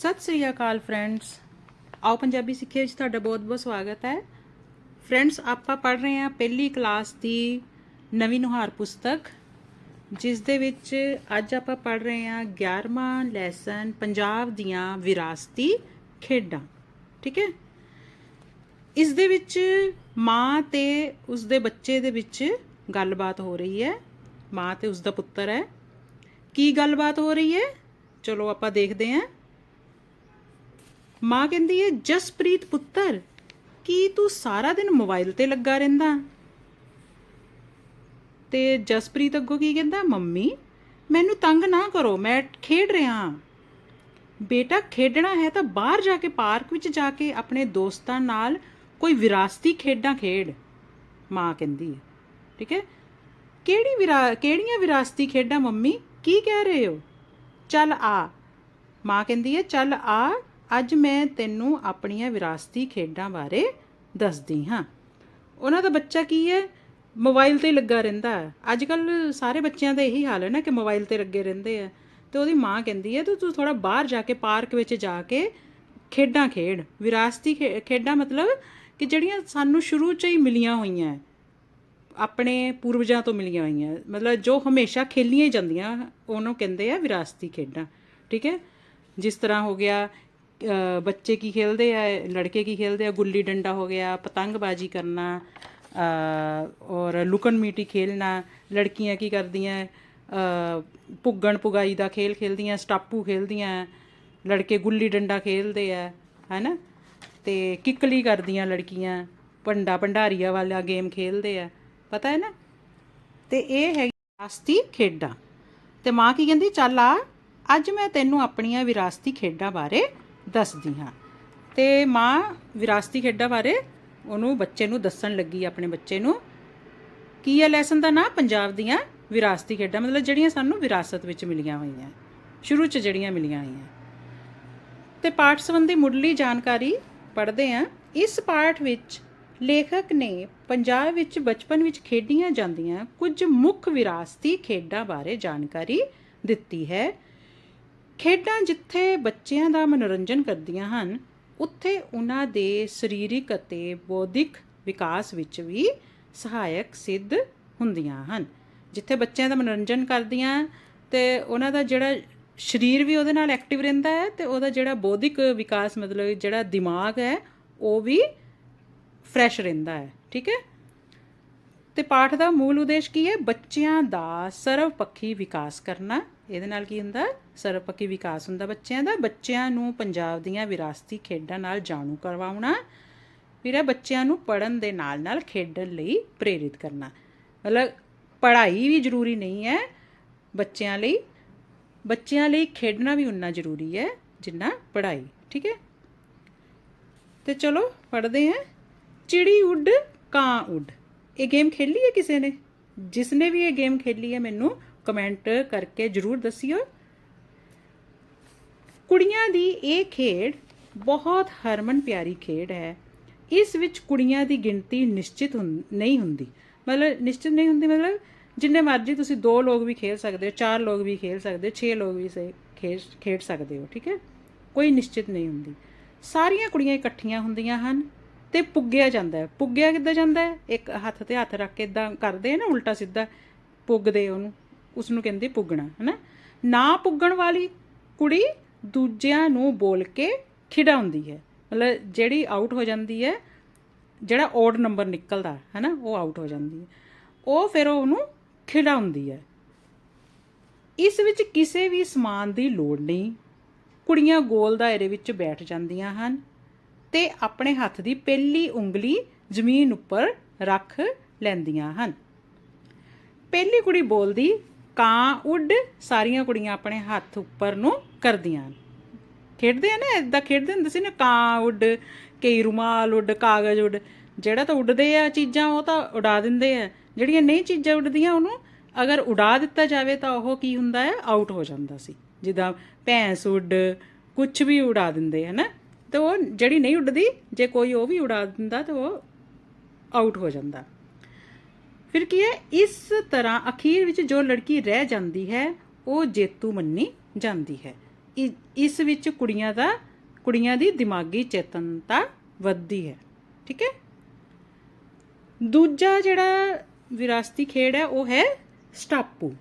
ਸਤਿ ਸ੍ਰੀ ਅਕਾਲ friends. ਆਓ ਪੰਜਾਬੀ ਸਿੱਖਿਆ ਵਿੱਚ ਤੁਹਾਡਾ ਬਹੁਤ-ਬਹੁਤ ਸਵਾਗਤ ਹੈ। ਫਰੈਂਡਸ, ਆਪਾਂ ਪੜ ਰਹੇ ਹਾਂ ਪਹਿਲੀ ਕਲਾਸ ਦੀ ਨਵੀਂ ਨੁਹਾਰ ਪੁਸਤਕ, ਜਿਸ ਦੇ ਵਿੱਚ ਅੱਜ ਆਪਾਂ ਪੜ ਰਹੇ ਹਾਂ 11ਵਾਂ ਲੈਸਨ ਪੰਜਾਬ ਦੀਆਂ ਵਿਰਾਸਤੀ ਖੇਡਾਂ। ਠੀਕ ਹੈ? ਇਸ ਦੇ ਵਿੱਚ ਮਾਂ ਤੇ ਉਸ ਦੇ ਬੱਚੇ ਦੇ ਵਿੱਚ ਗੱਲਬਾਤ ਹੋ ਰਹੀ ਹੈ। ਮਾਂ ਤੇ ਉਸ ਦਾ ਪੁੱਤਰ ਹੈ। ਕੀ ਗੱਲਬਾਤ ਹੋ ਰਹੀ ਹੈ? ਚਲੋ ਆਪਾਂ ਦੇਖਦੇ ਹਾਂ। ਮਾਂ ਕਹਿੰਦੀ ਹੈ ਜਸਪ੍ਰੀਤ ਪੁੱਤਰ, ਕੀ ਤੂੰ ਸਾਰਾ ਦਿਨ ਮੋਬਾਈਲ ਤੇ ਲੱਗਾ ਰਹਿੰਦਾ? ਤੇ ਜਸਪ੍ਰੀਤ ਅੱਗੋਂ ਕੀ ਕਹਿੰਦਾ, ਮੰਮੀ, ਮੈਨੂੰ ਤੰਗ ਨਾ ਕਰੋ, ਮੈਂ ਖੇਡ ਰਿਹਾ ਹਾਂ। ਬੇਟਾ ਖੇਡਣਾ ਹੈ ਤਾਂ ਬਾਹਰ ਜਾ ਕੇ ਪਾਰਕ ਵਿੱਚ ਜਾ ਕੇ ਆਪਣੇ ਦੋਸਤਾਂ ਨਾਲ ਕੋਈ ਵਿਰਾਸਤੀ ਖੇਡਾਂ ਖੇਡ, ਮਾਂ ਕਹਿੰਦੀ ਹੈ ਠੀਕ ਹੈ ਕਿਹੜੀ ਵਿਰਾ, ਕਿਹੜੀਆਂ ਵਿਰਾਸਤੀ ਖੇਡਾਂ ਮੰਮੀ? ਕੀ ਕਹਿ ਰਹੇ ਹੋ? ਚੱਲ ਆ। ਮਾਂ ਕਹਿੰਦੀ ਹੈ ਚੱਲ ਆ ਅੱਜ ਮੈਂ ਤੈਨੂੰ ਆਪਣੀਆਂ ਵਿਰਾਸਤੀ ਖੇਡਾਂ ਬਾਰੇ ਦੱਸਦੀ ਹਾਂ। ਉਹਨਾਂ ਦਾ ਬੱਚਾ ਕੀ ਹੈ? ਮੋਬਾਈਲ ਤੇ ਲੱਗਾ ਰਹਿੰਦਾ ਹੈ। ਅੱਜ ਕੱਲ ਸਾਰੇ ਬੱਚਿਆਂ ਦਾ ਇਹੀ ਹਾਲ ਹੈ ਨਾ ਕਿ ਮੋਬਾਈਲ ਤੇ ਲੱਗੇ ਰਹਿੰਦੇ ਆ। ਤੇ ਉਹਦੀ ਮਾਂ ਕਹਿੰਦੀ ਹੈ, ਤੂੰ ਤੂੰ ਥੋੜਾ ਬਾਹਰ ਜਾ ਕੇ ਪਾਰਕ ਵਿੱਚ ਜਾ ਕੇ ਖੇਡਾਂ ਖੇਡ। ਵਿਰਾਸਤੀ ਖੇ- ਖੇਡਾਂ ਮਤਲਬ ਕਿ ਜਿਹੜੀਆਂ ਸਾਨੂੰ ਸ਼ੁਰੂ ਚ ਹੀ ਮਿਲੀਆਂ ਹੋਈਆਂ ਆਪਣੇ ਪੂਰਵਜਾਂ ਤੋਂ ਮਿਲੀਆਂ ਹੋਈਆਂ ਮਤਲਬ ਜੋ ਹਮੇਸ਼ਾ ਖੇਲੀਆਂ ਹੀ ਜਾਂਦੀਆਂ, ਉਹਨੂੰ ਕਹਿੰਦੇ ਆ ਵਿਰਾਸਤੀ ਖੇਡਾਂ। ਠੀਕ ਹੈ? ਜਿਸ ਤਰ੍ਹਾਂ ਹੋ ਗਿਆ ਬੱਚੇ ਕੀ ਖੇਲਦੇ ਆ ਲੜਕੇ ਕੀ ਖੇਲਦੇ ਆ ਗੁੱਲੀ ਡੰਡਾ ਹੋ ਗਿਆ ਪਤੰਗਬਾਜ਼ੀ ਕਰਨਾ ਔਰ ਲੁਕਣ ਮੀਟੀ ਖੇਲਣਾ ਲੜਕੀਆਂ ਕੀ ਕਰਦੀਆਂ ਅ, ਪੁੱਗਣ ਪੁਗਾਈ ਦਾ ਖੇਲ ਖੇਲਦੀਆਂ ਸਟਾਪੂ ਖੇਲਦੀਆਂ ਲੜਕੇ ਗੁੱਲੀ ਡੰਡਾ ਖੇਲਦੇ ਆ ਹੈਨਾ? ਤੇ ਕਿੱਕਲੀ ਕਰਦੀਆਂ ਲੜਕੀਆਂ ਭੰਡਾ ਭੰਡਾਰੀਆ ਵਾਲਾ ਗੇਮ ਖੇਲਦੇ ਆ ਪਤਾ ਹੈ ਨਾ? ਤੇ ਇਹ ਹੈ ਵਿਰਾਸਤੀ ਖੇਡਾਂ। ਤੇ ਮਾਂ ਕੀ ਕਹਿੰਦੀ ਚੱਲ ਆ ਅੱਜ ਮੈਂ ਤੈਨੂੰ ਆਪਣੀਆਂ ਵਿਰਾਸਤੀ ਖੇਡਾਂ ਬਾਰੇ ਦੱਸਦੀ ਹਾਂ। ਤੇ ਮਾਂ ਵਿਰਾਸਤੀ ਖੇਡਾਂ ਬਾਰੇ ਉਹਨੂੰ ਬੱਚੇ ਨੂੰ ਦੱਸਣ ਲੱਗੀ, ਆਪਣੇ ਬੱਚੇ ਨੂੰ। ਕੀ ਹੈ ਲੈਸਨ ਦਾ ਨਾਂ? ਪੰਜਾਬ ਦੀਆਂ ਵਿਰਾਸਤੀ ਖੇਡਾਂ, ਮਤਲਬ ਜਿਹੜੀਆਂ ਸਾਨੂੰ ਵਿਰਾਸਤ ਵਿੱਚ ਮਿਲੀਆਂ ਹੋਈਆਂ। ਸ਼ੁਰੂ 'ਚ ਜਿਹੜੀਆਂ ਮਿਲੀਆਂ ਹੋਈਆਂ। ਤੇ ਪਾਠ ਸੰਬੰਧੀ ਮੁੱਢਲੀ ਜਾਣਕਾਰੀ ਪੜ੍ਹਦੇ ਹਾਂ। ਇਸ ਪਾਠ ਵਿੱਚ ਲੇਖਕ ਨੇ ਪੰਜਾਬ ਵਿੱਚ ਬਚਪਨ ਵਿੱਚ ਖੇਡੀਆਂ ਜਾਂਦੀਆਂ ਕੁਝ ਮੁੱਖ ਵਿਰਾਸਤੀ ਖੇਡਾਂ ਬਾਰੇ ਜਾਣਕਾਰੀ ਦਿੱਤੀ ਹੈ। ਖੇਡਾਂ ਜਿੱਥੇ ਬੱਚਿਆਂ ਦਾ ਮਨੋਰੰਜਨ ਕਰਦੀਆਂ ਹਨ, ਉੱਥੇ ਉਹਨਾਂ ਦੇ ਸਰੀਰਕ ਅਤੇ ਬੌਧਿਕ ਵਿਕਾਸ ਵਿੱਚ ਵੀ ਸਹਾਇਕ ਸਿੱਧ ਹੁੰਦੀਆਂ ਹਨ। ਜਿੱਥੇ ਬੱਚਿਆਂ ਦਾ ਮਨੋਰੰਜਨ ਕਰਦੀਆਂ ਤੇ ਉਹਨਾਂ ਦਾ ਜਿਹੜਾ ਸਰੀਰ ਵੀ ਉਹਦੇ ਨਾਲ ਐਕਟਿਵ ਰਹਿੰਦਾ ਹੈ ਤੇ ਉਹਦਾ ਜਿਹੜਾ ਬੌਧਿਕ ਵਿਕਾਸ ਮਤਲਬ ਜਿਹੜਾ ਦਿਮਾਗ ਹੈ, ਉਹ ਵੀ ਫਰੈਸ਼ ਰਹਿੰਦਾ ਹੈ, ਠੀਕ ਹੈ? ਤੇ ਪਾਠ ਦਾ ਮੂਲ ਉਦੇਸ਼ ਕੀ ਹੈ? ਬੱਚਿਆਂ ਦਾ ਸਰਵਪੱਖੀ ਵਿਕਾਸ ਕਰਨਾ। ਇਹਦੇ ਨਾਲ ਕੀ ਹੁੰਦਾ? ਸਰਵਪੱਖੀ ਵਿਕਾਸ ਹੁੰਦਾ ਬੱਚਿਆਂ ਦਾ। ਬੱਚਿਆਂ ਨੂੰ ਪੰਜਾਬ ਦੀਆਂ ਵਿਰਾਸਤੀ ਖੇਡਾਂ ਨਾਲ ਜਾਣੂ ਕਰਵਾਉਣਾ, ਫਿਰ ਇਹ ਬੱਚਿਆਂ ਨੂੰ ਪੜਨ ਦੇ ਨਾਲ ਨਾਲ ਖੇਡਣ ਲਈ ਪ੍ਰੇਰਿਤ ਕਰਨਾ। ਮਤਲਬ ਪੜ੍ਹਾਈ ਵੀ ਜ਼ਰੂਰੀ ਨਹੀਂ ਹੈ ਬੱਚਿਆਂ ਲਈ। ਬੱਚਿਆਂ ਲਈ ਖੇਡਣਾ ਵੀ ਉਨਾ ਜ਼ਰੂਰੀ ਹੈ ਜਿੰਨਾ ਪੜ੍ਹਾਈ, ਠੀਕ ਹੈ? ਤੇ ਚਲੋ ਪੜ੍ਹਦੇ ਹਾਂ। ਚਿੜੀ ਉੱਡ, ਕਾਂ ਉੱਡ। ਇਹ ਗੇਮ ਖੇਲੀ ਹੈ ਕਿਸੇ ਨੇ? ਜਿਸ ਨੇ ਵੀ ਇਹ ਗੇਮ ਖੇਲੀ ਹੈ ਮੈਨੂੰ ਕਮੈਂਟ ਕਰਕੇ ਜਰੂਰ ਦੱਸਿਓ। ਕੁੜੀਆਂ ਦੀ ਇਹ ਖੇਡ ਬਹੁਤ ਹਰਮਨ ਪਿਆਰੀ ਖੇਡ ਹੈ। ਇਸ ਵਿੱਚ ਕੁੜੀਆਂ ਦੀ ਗਿਣਤੀ ਨਿਸ਼ਚਿਤ ਹੁੰ- ਨਹੀਂ ਹੁੰਦੀ। ਮਤਲਬ ਨਿਸ਼ਚਿਤ ਨਹੀਂ ਹੁੰਦੀ ਮਤਲਬ ਜਿੰਨੇ ਮਰਜ਼ੀ ਤੁਸੀਂ ਦੋ ਲੋਕ ਵੀ ਖੇਡ ਸਕਦੇ ਹੋ, ਚਾਰ ਲੋਕ ਵੀ ਖੇਡ ਸਕਦੇ ਹੋ 6 ਲੋਕ ਵੀ ਸੇ- ਖੇਡ ਖੇਡ ਸਕਦੇ ਹੋ, ਠੀਕ ਹੈ? ਕੋਈ ਨਿਸ਼ਚਿਤ ਨਹੀਂ ਹੁੰਦੀ। ਸਾਰੀਆਂ ਕੁੜੀਆਂ ਇਕੱਠੀਆਂ ਹੁੰਦੀਆਂ ਹਨ ਤੇ ਪੁੱਗਿਆ ਜਾਂਦਾ ਹੈ। ਪੁੱਗਿਆ ਕਿੱਦਾਂ ਜਾਂਦਾ ਹੈ? ਇੱਕ ਹੱਥ ਤੇ ਹੱਥ ਰੱਖ ਕੇ ਇਦਾਂ ਕਰਦੇ ਆ ਨਾ, ਉਲਟਾ ਸਿੱਧਾ ਪੁੱਗਦੇ ਉਹਨੂੰ। ਉਸ ਨੂੰ ਕਹਿੰਦੇ ਪੁੱਗਣਾ, ਹੈਨਾ? ਨਾ ਪੁੱਗਣ ਵਾਲੀ ਕੁੜੀ ਦੂਜਿਆਂ ਨੂੰ ਬੋਲ ਕੇ ਖਿਡਾਉਂਦੀ ਹੈ। ਮਤਲਬ ਜਿਹੜੀ ਆਊਟ ਹੋ ਜਾਂਦੀ ਹੈ, ਜਿਹੜਾ ਓਡ ਨੰਬਰ ਨਿਕਲਦਾ ਹੈ ਨਾ ਉਹ ਆਊਟ ਹੋ ਜਾਂਦੀ ਹੈ। ਉਹ ਫਿਰ ਉਹਨੂੰ ਖਿਡਾਉਂਦੀ ਹੈ। ਇਸ ਵਿੱਚ ਕਿਸੇ ਵੀ ਸਮਾਨ ਦੀ ਲੋੜ ਨਹੀਂ। ਕੁੜੀਆਂ ਗੋਲ ਦਾਇਰੇ ਵਿੱਚ ਬੈਠ ਜਾਂਦੀਆਂ ਹਨ ਤੇ ਆਪਣੇ ਹੱਥ ਦੀ ਪਹਿਲੀ ਉਂਗਲੀ ਜ਼ਮੀਨ ਉੱਪਰ ਰੱਖ ਲੈਂਦੀਆਂ ਹਨ। ਪਹਿਲੀ ਕੁੜੀ ਬੋਲਦੀ ਕਾਂ ਉੱਡ ਸਾਰੀਆਂ ਕੁੜੀਆਂ ਆਪਣੇ ਹੱਥ ਉੱਪਰ ਨੂੰ ਕਰਦੀਆਂ ਹਨ। ਖੇਡਦੇ ਆ ਨਾ ਇਦਾਂ ਖੇਡਦੇ ਹੁੰਦੇ ਸੀ ਨਾ, ਕਾਂ ਉੱਡ, ਕਈ ਰੁਮਾਲ ਉੱਡ, ਕਾਗਜ਼ ਉੱਡ। ਜਿਹੜਾ ਤਾਂ ਉੱਡਦੇ ਆ ਚੀਜ਼ਾਂ, ਉਹ ਤਾਂ ਉਡਾ ਦਿੰਦੇ ਆ। ਜਿਹੜੀਆਂ ਨਹੀਂ ਚੀਜ਼ਾਂ ਉੱਡਦੀਆਂ, ਉਹਨੂੰ ਅਗਰ ਉਡਾ ਦਿੱਤਾ ਜਾਵੇ ਤਾਂ ਉਹ ਕੀ ਹੁੰਦਾ ਹੈ? ਆਊਟ ਹੋ ਜਾਂਦਾ ਸੀ। ਜਿੱਦਾਂ ਭੈਂਸ ਉੱਡ ਕੁਝ ਵੀ ਉਡਾ ਦਿੰਦੇ ਹੈ ਨਾ, ਤੇ ਉਹ ਜਿਹੜੀ ਨਹੀਂ ਉੱਡਦੀ, ਜੇ ਕੋਈ ਉਹ ਵੀ ਉਡਾ ਦਿੰਦਾ, ਤਾਂ ਉਹ ਆਊਟ ਹੋ ਜਾਂਦਾ। ਫਿਰ ਕੀ ਹੈ? ਇਸ ਤਰ੍ਹਾਂ ਅਖੀਰ ਵਿੱਚ ਜੋ ਲੜਕੀ ਰਹਿ ਜਾਂਦੀ ਹੈ, ਉਹ ਜੇਤੂ ਮੰਨੀ ਜਾਂਦੀ ਹੈ। ਇਸ ਵਿੱਚ ਕੁੜੀਆਂ ਦਾ, ਕੁੜੀਆਂ ਦੀ ਦਿਮਾਗੀ ਚੇਤਨਤਾ ਵੱਧਦੀ ਹੈ। ਠੀਕ ਹੈ? ਦੂਜਾ ਜਿਹੜਾ ਵਿਰਾਸਤੀ ਖੇਡ ਹੈ, ਉਹ ਹੈ ਸਟਾਪੂ।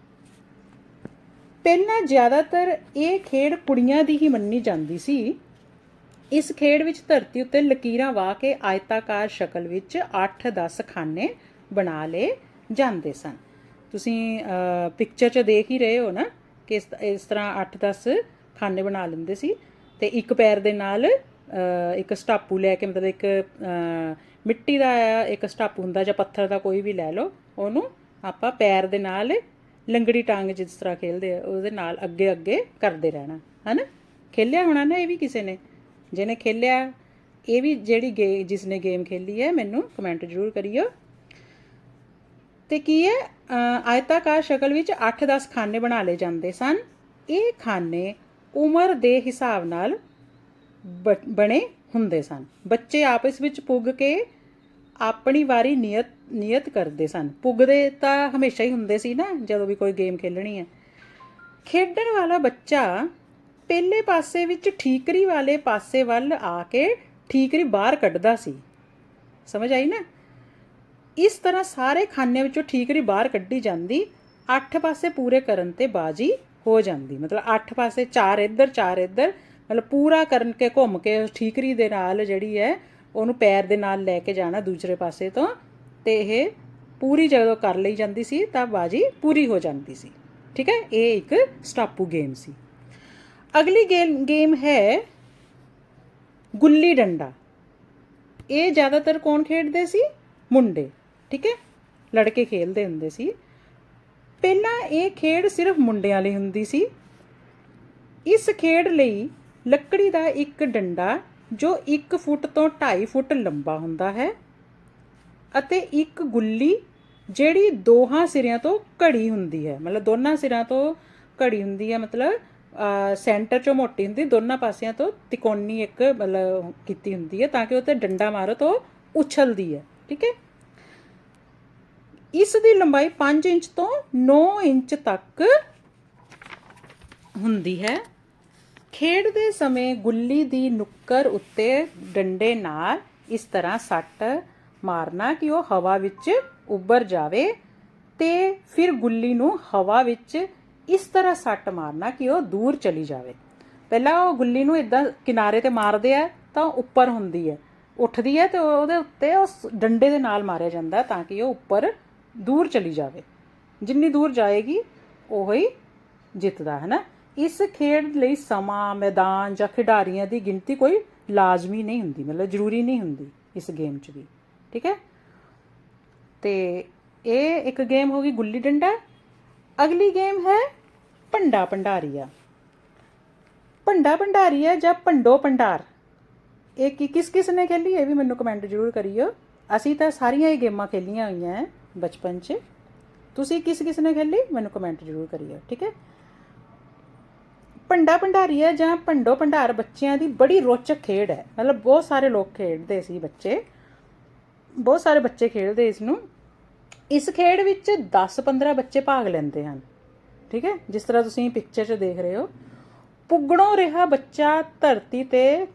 ਪਹਿਲਾਂ ਜ਼ਿਆਦਾਤਰ ਇਹ ਖੇਡ ਕੁੜੀਆਂ ਦੀ ਹੀ ਮੰਨੀ ਜਾਂਦੀ ਸੀ। ਇਸ ਖੇਡ ਵਿੱਚ ਧਰਤੀ ਉੱਤੇ ਲਕੀਰਾਂ ਵਾਹ ਕੇ ਆਇਤਾਕਾਰ ਸ਼ਕਲ ਵਿੱਚ 8-10 ਖਾਨੇ ਬਣਾ ਲਏ ਜਾਂਦੇ ਸਨ। ਤੁਸੀਂ ਪਿਕਚਰ 'ਚ ਦੇਖ ਹੀ ਰਹੇ ਹੋ ਨਾ ਕਿ ਇਸ ਤਰ੍ਹਾਂ 8-10 ਖਾਨੇ ਬਣਾ ਲੈਂਦੇ ਸੀ ਤੇ ਇੱਕ ਪੈਰ ਦੇ ਨਾਲ ਇੱਕ ਸਟਾਪੂ ਲੈ ਕੇ ਮਤਲਬ ਇੱਕ ਮਿੱਟੀ ਦਾ ਇੱਕ ਸਟਾਪੂ ਹੁੰਦਾ ਜਾਂ ਪੱਥਰ ਦਾ ਕੋਈ ਵੀ ਲੈ ਲਓ, ਉਹਨੂੰ ਆਪਾਂ ਪੈਰ ਦੇ ਨਾਲ ਲੰਗੜੀ ਟਾਂਗ ਜਿਸ ਤਰ੍ਹਾਂ ਖੇਲਦੇ ਆ, ਉਹਦੇ ਨਾਲ ਅੱਗੇ ਅੱਗੇ ਕਰਦੇ ਰਹਿਣਾ, ਹਨਾ? ਖੇਲਿਆ ਹੋਣਾ ਨਾ ਇਹ ਵੀ ਕਿਸੇ ਨੇ? ਜਿਹਨੇ ਖੇਲਿਆ, ਇਹ ਵੀ ਜਿਹੜੀ ਗੇ ਜਿਸ ਨੇ ਗੇਮ ਖੇਲੀ ਹੈ, ਮੈਨੂੰ ਕਮੈਂਟ ਜ਼ਰੂਰ ਕਰਿਓ। ਤੇ ਕੀ ਹੈ? ਆਇਤਾਕਾਰ ਸ਼ਕਲ ਵਿੱਚ 8-10 ਖਾਨੇ ਬਣਾ ਲਏ ਜਾਂਦੇ ਸਨ। ਇਹ ਖਾਨੇ ਉਮਰ ਦੇ ਹਿਸਾਬ ਨਾਲ ਬ- ਬਣੇ ਹੁੰਦੇ ਸਨ। ਬੱਚੇ ਆਪਸ ਵਿੱਚ ਪੁੱਗ ਕੇ ਆਪਣੀ ਵਾਰੀ ਨਿਯਤ ਨਿਯਤ ਕਰਦੇ ਸਨ। ਪੁੱਗਦੇ ਤਾਂ ਹਮੇਸ਼ਾ ਹੀ ਹੁੰਦੇ ਸੀ ਨਾ, ਜਦੋਂ ਵੀ ਕੋਈ ਗੇਮ ਖੇਲਣੀ ਹੈ। ਖੇਡਣ ਵਾਲਾ ਬੱਚਾ ਪਹਿਲੇ ਪਾਸੇ ਵਿੱਚ ਠੀਕਰੀ ਵਾਲੇ ਪਾਸੇ ਵੱਲ ਆ ਕੇ ਠੀਕਰੀ ਬਾਹਰ ਕੱਢਦਾ ਸੀ। ਸਮਝ ਆਈ ਨਾ? ਇਸ ਤਰ੍ਹਾਂ ਸਾਰੇ ਖਾਨੇ ਵਿੱਚੋਂ ਠੀਕਰੀ ਬਾਹਰ ਕੱਢੀ ਜਾਂਦੀ, ਅੱਠ ਪਾਸੇ ਪੂਰੇ ਕਰਨ ਤੇ ਬਾਜੀ ਹੋ ਜਾਂਦੀ। ਮਤਲਬ ਅੱਠ ਪਾਸੇ ਚਾਰ ਇੱਧਰ ਚਾਰ ਇੱਧਰ, ਮਤਲਬ ਪੂਰਾ ਕਰਨ ਕੇ ਘੁੰਮ ਕੇ ਉਸ ਠੀਕਰੀ ਦੇ ਨਾਲ ਜਿਹੜੀ ਹੈ, ਉਹਨੂੰ ਪੈਰ ਦੇ ਨਾਲ ਲੈ ਕੇ ਜਾਣਾ ਦੂਸਰੇ ਪਾਸੇ ਤੋਂ, ਤੇ ਇਹ ਪੂਰੀ ਜਦੋਂ ਕਰ ਲਈ ਜਾਂਦੀ ਸੀ, ਤਾਂ ਬਾਜੀ ਪੂਰੀ ਹੋ ਜਾਂਦੀ ਸੀ। ਠੀਕ ਹੈ? ਇਹ ਇੱਕ ਸਟਾਪੂ ਗੇਮ ਸੀ। ਅਗਲੀ ਗੇਮ ਗੇਮ ਹੈ ਗੁੱਲੀ ਡੰਡਾ। ਇਹ ਜ਼ਿਆਦਾਤਰ ਕੌਣ ਖੇਡਦੇ ਸੀ? ਮੁੰਡੇ। ਠੀਕ ਹੈ? ਲੜਕੇ ਖੇਡਦੇ ਹੁੰਦੇ ਸੀ। ਪਹਿਲਾਂ ਇਹ ਖੇਡ ਸਿਰਫ ਮੁੰਡਿਆਂ ਲਈ ਹੁੰਦੀ ਸੀ। ਇਸ ਖੇਡ ਲਈ ਲੱਕੜੀ ਦਾ ਇੱਕ ਡੰਡਾ, ਜੋ 1 ਫੁੱਟ ਤੋਂ 2.5 ਫੁੱਟ ਲੰਬਾ ਹੁੰਦਾ ਹੈ ਅਤੇ ਇੱਕ ਗੁੱਲੀ, ਜਿਹੜੀ ਦੋਹਾਂ ਸਿਰਿਆਂ ਤੋਂ ਘੜੀ ਹੁੰਦੀ ਹੈ। ਮਤਲਬ ਦੋਨਾਂ ਸਿਰਾਂ ਤੋਂ ਘੜੀ ਹੁੰਦੀ ਹੈ, ਮਤਲਬ ਸੈਂਟਰ ਚੋਂ ਮੋਟੀ ਹੁੰਦੀ, ਦੋਨਾਂ ਪਾਸਿਆਂ ਤੋਂ ਤਿਕੋਣੀ ਇੱਕ, ਮਤਲਬ, ਕੀਤੀ ਹੁੰਦੀ ਹੈ, ਤਾਂ ਕਿ ਉਹ ਤੇ ਡੰਡਾ ਮਾਰੋ ਤਾਂ ਉਛਲਦੀ ਹੈ। ਠੀਕ ਹੈ? ਇਸ ਦੀ ਲੰਬਾਈ 5 ਇੰਚ ਤੋਂ 9 ਇੰਚ ਤੱਕ ਹੁੰਦੀ ਹੈ। ਖੇਡਦੇ ਸਮੇਂ ਗੁੱਲੀ ਦੀ ਨੁੱਕਰ ਉੱਤੇ ਡੰਡੇ ਨਾਲ ਇਸ ਤਰ੍ਹਾਂ ਸੱਟ ਮਾਰਨਾ ਕਿ ਉਹ ਹਵਾ ਵਿੱਚ ਉੱਭਰ ਜਾਵੇ ਤੇ ਫਿਰ ਗੁੱਲੀ ਨੂੰ ਹਵਾ ਵਿੱਚ ਇਸ ਤਰ੍ਹਾਂ ਸੱਟ ਮਾਰਨਾ ਕਿ ਉਹ ਦੂਰ ਚਲੀ ਜਾਵੇ। ਪਹਿਲਾਂ ਉਹ ਗੁੱਲੀ ਨੂੰ ਇਦਾਂ ਕਿਨਾਰੇ ਤੇ ਮਾਰਦੇ ਆ ਤਾਂ ਉਹ ਉੱਪਰ ਹੁੰਦੀ ਹੈ। ਉੱਠਦੀ ਹੈ ਤੇ ਉਹਦੇ ਉੱਤੇ ਉਸ ਡੰਡੇ ਦੇ ਨਾਲ ਮਾਰਿਆ ਜਾਂਦਾ ਤਾਂ ਕਿ ਉਹ ਉੱਪਰ ਦੂਰ ਚਲੀ ਜਾਵੇ। ਜਿੰਨੀ ਦੂਰ ਜਾਏਗੀ, ਉਹ ਹੀ ਜਿੱਤਦਾ, ਹੈ ਨਾ? ਇਸ ਖੇਡ ਲਈ ਸਮਾਂ, ਮੈਦਾਨ ਜਾਂ ਖਿਡਾਰੀਆਂ ਦੀ ਗਿਣਤੀ ਕੋਈ ਲਾਜ਼ਮੀ ਨਹੀਂ ਹੁੰਦੀ, ਮਤਲਬ ਜ਼ਰੂਰੀ ਨਹੀਂ ਹੁੰਦੀ ਇਸ ਗੇਮ 'ਚ ਵੀ। ਠੀਕ ਹੈ? ਤੇ ਇਹ ਇੱਕ ਗੇਮ ਹੋ ਗਈ ਗੁੱਲੀ ਡੰਡਾ। ਅਗਲੀ ਗੇਮ ਹੈ ਭੰਡਾ ਭੰਡਾਰੀਆ। ਭੰਡਾ ਭੰਡਾਰੀਆ ਜਾਂ ਭੰਡੋ ਭੰਡਾਰ? ਇਹ ਕੀ ਕਿਸ ਕਿਸ ਨੇ ਖੇਲੀ? ਇਹ ਵੀ ਮੈਨੂੰ ਕਮੈਂਟ ਜ਼ਰੂਰ ਕਰਿਓ। ਅਸੀਂ ਤਾਂ ਸਾਰੀਆਂ ਇਹ ਗੇਮਾਂ ਖੇਲੀਆਂ ਹੋਈਆਂ। ਹੈ ਬਚਪਨ 'ਚ। ਤੁਸੀਂ ਕਿਸ ਕਿਸ ਨੇ ਖੇਲੀ? ਮੈਨੂੰ ਕਮੈਂਟ ਜ਼ਰੂਰ ਕਰਿਓ, ਠੀਕ ਹੈ? ਭੰਡਾ ਭੰਡਾਰੀਆ ਜਾਂ ਭੰਡੋ ਭੰਡਾਰ ਬੱਚਿਆਂ ਦੀ ਬੜੀ ਰੋਚਕ ਖੇਡ ਹੈ। ਮਤਲਬ ਬਹੁਤ ਸਾਰੇ ਲੋਕ ਖੇਡਦੇ ਸੀ ਬੱਚੇ। ਬਹੁਤ ਸਾਰੇ ਬੱਚੇ ਖੇਡਦੇ ਇਸ ਨੂੰ। ਇਸ ਖੇਡ ਵਿੱਚ 10-15 ਬੱਚੇ ਭਾਗ ਲੈਂਦੇ ਹਨ, ਠੀਕ ਹੈ? ਜਿਸ ਤਰ੍ਹਾਂ ਤੁਸੀਂ ਪਿਕਚਰ 'ਚ ਦੇਖ ਰਹੇ ਹੋ। ਪੁੱਗਣੋਂ ਰਿਹਾ ਬੱਚਾ ਧਰਤੀ ਤੇ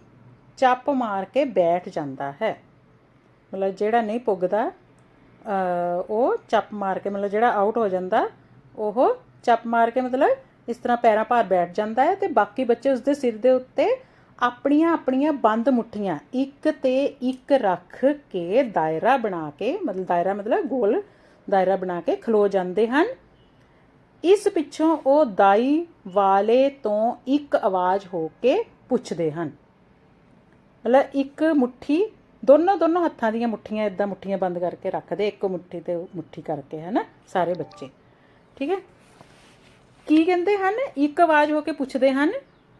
ਚੱਪ ਮਾਰ ਕੇ ਬੈਠ ਜਾਂਦਾ ਹੈ। ਮਤਲਬ ਜਿਹੜਾ ਨਹੀਂ ਪੁੱਗਦਾ ਉਹ ਚੱਪ ਮਾਰ ਕੇ ਮਤਲਬ ਜਿਹੜਾ ਆਊਟ ਹੋ ਜਾਂਦਾ, ਉਹ ਚੱਪ ਮਾਰ ਕੇ ਮਤਲਬ ਇਸ ਤਰ੍ਹਾਂ ਪੈਰਾਂ ਭਾਰ ਬੈਠ ਜਾਂਦਾ ਹੈ ਤੇ ਬਾਕੀ ਬੱਚੇ ਉਸਦੇ ਸਿਰ ਦੇ ਉੱਤੇ ਆਪਣੀਆਂ ਆਪਣੀਆਂ ਬੰਦ ਮੁੱਠੀਆਂ ਇੱਕ ਤੇ ਇੱਕ ਰੱਖ ਕੇ ਦਾਇਰਾ ਬਣਾ ਕੇ, ਮਤਲਬ ਦਾਇਰਾ ਮਤਲਬ ਗੋਲ ਦਾਇਰਾ ਬਣਾ ਕੇ ਖਲੋ ਜਾਂਦੇ ਹਨ। ਇਸ ਪਿੱਛੋਂ ਉਹ ਦਾਈ ਵਾਲੇ ਤੋਂ ਇੱਕ ਆਵਾਜ਼ ਹੋ ਕੇ ਪੁੱਛਦੇ ਹਨ। ਮਤਲਬ ਇੱਕ ਮੁੱਠੀ ਦੋਨੋਂ ਦੋਨੋਂ ਹੱਥਾਂ ਦੀਆਂ ਮੁੱਠੀਆਂ ਇਦਾਂ ਮੁੱਠੀਆਂ ਬੰਦ ਕਰਕੇ ਰੱਖਦੇ ਇੱਕੋ ਮੁੱਠੀ ਤੇ ਮੁੱਠੀ ਕਰਕੇ ਹਨਾ ਸਾਰੇ ਬੱਚੇ। ਠੀਕ ਹੈ? ਕੀ ਕਹਿੰਦੇ ਹਨ? ਇੱਕ ਆਵਾਜ਼ ਹੋ ਕੇ ਪੁੱਛਦੇ ਹਨ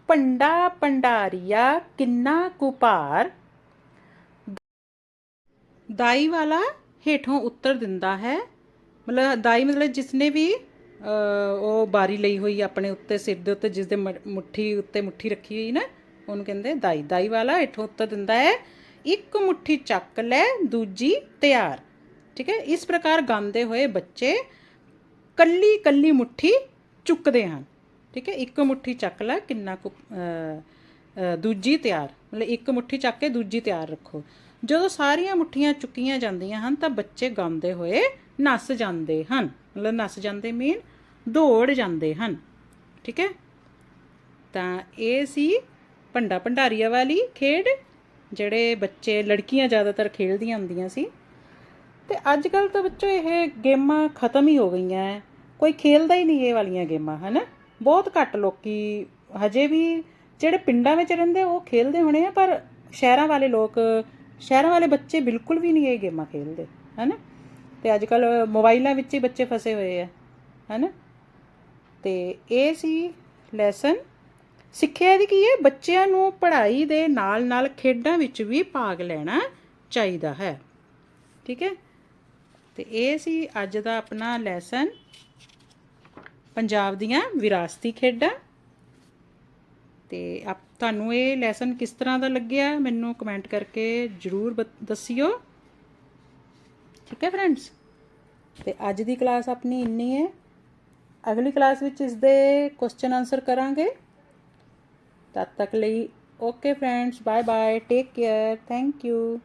ਪੰਡਾ ਪੰਡਾਰੀਆ ਕਿੰਨਾ ਕੁ ਭਾਰ? ਦਾਈ ਵਾਲਾ ਹੇਠੋਂ ਉੱਤਰ ਦਿੰਦਾ ਹੈ ਮਤਲਬ ਦਾਈ ਮਤਲਬ ਜਿਸਨੇ ਵੀ ਅਹ, ਉਹ ਬਾਰੀ ਲਈ ਹੋਈ ਆਪਣੇ ਉੱਤੇ ਸਿਰ ਦੇ ਉੱਤੇ ਜਿਸ ਦੇ ਮੁੱਠੀ ਉੱਤੇ ਮੁੱਠੀ ਰੱਖੀ ਹੋਈ ਨਾ ਉਹਨੂੰ ਕਹਿੰਦੇ ਦਾਈ। ਦਾਈ ਵਾਲਾ ਹੇਠੋਂ ਉੱਤਰ ਦਿੰਦਾ ਹੈ ਇੱਕ ਮੁੱਠੀ ਚੱਕ ਲੈ, ਦੂਜੀ ਤਿਆਰ। ਠੀਕ ਹੈ? ਇਸ ਪ੍ਰਕਾਰ ਗਾਉਂਦੇ ਹੋਏ ਬੱਚੇ ਕੱਲੀ ਕੱਲੀ ਮੁੱਠੀ ਚੁੱਕਦੇ ਹਨ। ਠੀਕ ਹੈ? ਇੱਕ ਮੁੱਠੀ ਚੱਕ ਲੈ, ਕਿੰਨਾ ਕੁ ਦੂਜੀ ਤਿਆਰ। ਮਤਲਬ ਇੱਕ ਮੁੱਠੀ ਚੱਕ ਕੇ ਦੂਜੀ ਤਿਆਰ ਰੱਖੋ। ਜਦੋਂ ਸਾਰੀਆਂ ਮੁੱਠੀਆਂ ਚੁੱਕੀਆਂ ਜਾਂਦੀਆਂ ਹਨ, ਤਾਂ ਬੱਚੇ ਗਾਉਂਦੇ ਹੋਏ ਨੱਸ ਜਾਂਦੇ ਹਨ। ਮਤਲਬ ਨੱਸ ਜਾਂਦੇ ਮੀਨ ਦੌੜ ਜਾਂਦੇ ਹਨ। ਠੀਕ ਹੈ? ਤਾਂ ਇਹ ਸੀ ਭੰਡਾ ਭੰਡਾਰੀਆ ਵਾਲੀ ਖੇਡ। ਜਿਹੜੇ ਬੱਚੇ, ਲੜਕੀਆਂ ਜ਼ਿਆਦਾਤਰ ਖੇਡਦੀਆਂ ਹੁੰਦੀਆਂ ਸੀ। ਤੇ ਅੱਜ ਕੱਲ ਤਾਂ ਬੱਚੋ ਇਹ ਗੇਮਾਂ ਖਤਮ ਹੀ ਹੋ ਗਈਆਂ। ਹੈ। ਕੋਈ ਖੇਲਦਾ ਹੀ ਨਹੀਂ ਇਹ ਵਾਲੀਆਂ ਗੇਮਾਂ, ਹਨਾ? ਬਹੁਤ ਘੱਟ ਲੋਕੀ, ਹਜੇ ਵੀ ਜਿਹੜੇ ਪਿੰਡਾਂ ਵਿੱਚ ਰਹਿੰਦੇ ਉਹ ਖੇਲਦੇ ਹੋਣੇ ਆ, ਪਰ ਸ਼ਹਿਰਾਂ ਵਾਲੇ ਲੋਕ, ਸ਼ਹਿਰਾਂ ਵਾਲੇ ਬੱਚੇ ਬਿਲਕੁਲ ਵੀ ਨਹੀਂ ਇਹ ਗੇਮਾਂ ਖੇਲਦੇ, ਹਨਾ? ਤੇ ਅੱਜ ਕੱਲ ਮੋਬਾਈਲਾਂ ਵਿੱਚ ਹੀ ਬੱਚੇ ਫਸੇ ਹੋਏ ਆ, ਹਨਾ? ਤੇ ਇਹ ਸੀ ਲੈਸਨ ਸਿੱਖਿਆ ਇਹਦੀ ਕੀ ਹੈ? ਬੱਚਿਆਂ ਨੂੰ ਪੜ੍ਹਾਈ ਦੇ ਨਾਲ ਨਾਲ ਖੇਡਾਂ ਵਿੱਚ ਵੀ ਭਾਗ ਲੈਣਾ ਚਾਹੀਦਾ ਹੈ। ਠੀਕ ਹੈ? ਤੇ ਇਹ ਸੀ ਅੱਜ ਦਾ ਆਪਣਾ ਲੈਸਨ ਪੰਜਾਬ ਦੀਆਂ ਵਿਰਾਸਤੀ ਖੇਡਾਂ। ਤੇ ਆਪ, ਤੁਹਾਨੂੰ ਇਹ ਲੈਸਨ ਕਿਸ ਤਰ੍ਹਾਂ ਦਾ ਲੱਗਿਆ? ਮੈਨੂੰ ਕਮੈਂਟ ਕਰਕੇ ਜਰੂਰ ਬ- ਦੱਸਿਓ। ਠੀਕ ਹੈ ਫਰੈਂਡਸ ਤੇ ਅੱਜ ਦੀ ਕਲਾਸ ਆਪਣੀ ਇੰਨੀ ਹੈ। ਅਗਲੀ ਕਲਾਸ ਵਿੱਚ ਇਸ ਦੇ ਕੁਐਸਚਨ ਆਨਸਰ ਕਰਾਂਗੇ। ਤਦ ਤੱਕ ਲਈ okay friends bye bye take care thank you.